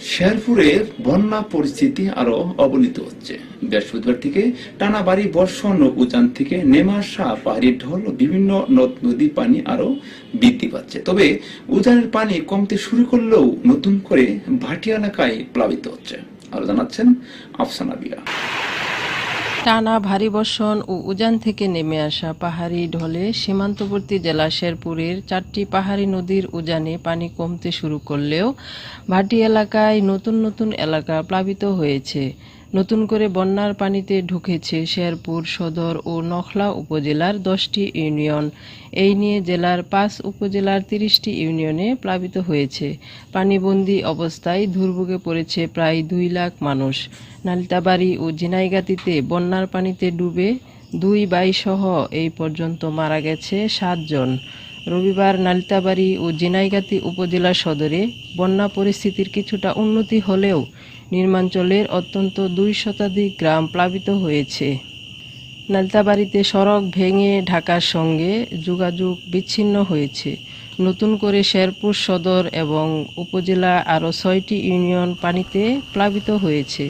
শেরপুরের বন্যা পরিস্থিতি আরও অবনীত হচ্ছে। বৃহস্পতিবার থেকে টানা বাড়ি বর্ষণ ও উজান থেকে আসা পাহাড়ি ঢল ও বিভিন্ন নদ, নদী পানি আরও বৃদ্ধি পাচ্ছে। তবে উজানের পানি কমতে শুরু করলেও নতুন করে ভাটি এলাকায় প্লাবিত হচ্ছে। আরও জানাচ্ছেন আফসানা বিয়া। টানা ভারী বর্ষণ ও উজান থেকে নেমে আসা পাহাড়ি ঢলে সীমান্তবর্তী জেলা শেরপুরের চারটি পাহাড়ি নদীর উজানে পানি কমতে শুরু করলেও ভাটি এলাকায় নতুন নতুন এলাকা প্লাবিত হয়েছে। নতুন করে বন্যার পানিতে ঢুকেছে শেরপুর সদর ও নখলা উপজেলার দশটি ইউনিয়ন। এই নিয়ে জেলার পাঁচ উপজেলার তিরিশটি ইউনিয়নে প্লাবিত হয়েছে। পানিবন্দী অবস্থায় দুর্ভোগে পড়েছে প্রায় দুই লাখ মানুষ। নালিতাবাড়ি ও ঝিনাইগাতিতে বন্যার পানিতে ডুবে দুই বাইসহ এই পর্যন্ত মারা গেছে সাতজন। রবিবার নালিতাবাড়ি ও জিনাইগাতি উপজেলা সদরে বন্যা পরিস্থিতির কিছুটা উন্নতি হলেও নির্মাঞ্চলের অত্যন্ত দুই শতাধিক গ্রাম প্লাবিত হয়েছে। নালিতাবাড়িতে সড়ক ভেঙে ঢাকার সঙ্গে যোগাযোগ বিচ্ছিন্ন হয়েছে। নতুন করে শেরপুর সদর এবং উপজেলা আরও ছয়টি ইউনিয়ন পানিতে প্লাবিত হয়েছে।